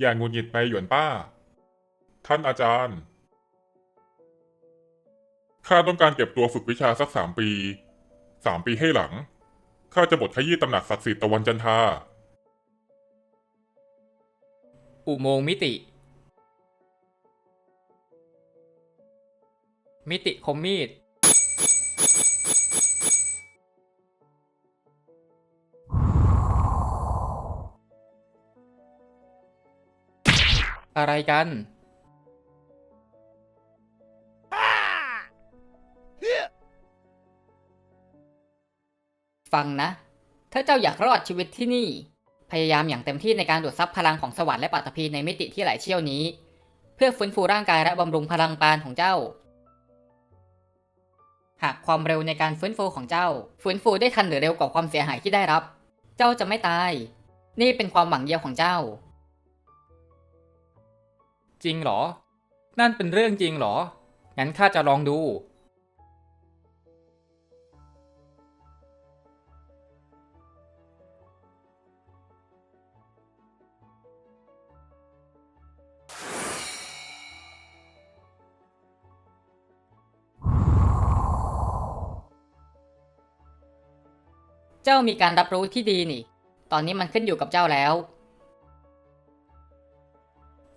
อย่างุนหงิดไปหยวนป้า ท่านอาจารย์ ข้าต้องการเก็บตัวฝึกวิชาสักสามปี สามปีให้หลัง ข้าจะบทขยี้ตำหนักศักดิ์สิทธิ์ตะวันจันทา อุโมงค์มิติ มิติคมมีด อะไรกัน ฟังนะ ถ้าเจ้าอยากรอดชีวิตที่นี่ พยายามอย่างเต็มที่ในการดูดซับพลังของสวรรค์และปัตตภีในมิติที่ไหลเชี่ยวนี้ เพื่อฟื้นฟูร่างกายและบำรุงพลังปานของเจ้า หากความเร็วในการฟื้นฟูของเจ้า ฟื้นฟูได้ทันหรือเร็วกว่าความเสียหายที่ได้รับ เจ้าจะไม่ตาย นี่เป็นความหวังเดียวของเจ้า จริงเหรอ นั่นเป็นเรื่องจริงเหรอ งั้นข้าจะลองดู เจ้ามีการรับรู้ที่ดีนี่ ตอนนี้มันขึ้นอยู่กับเจ้าแล้ว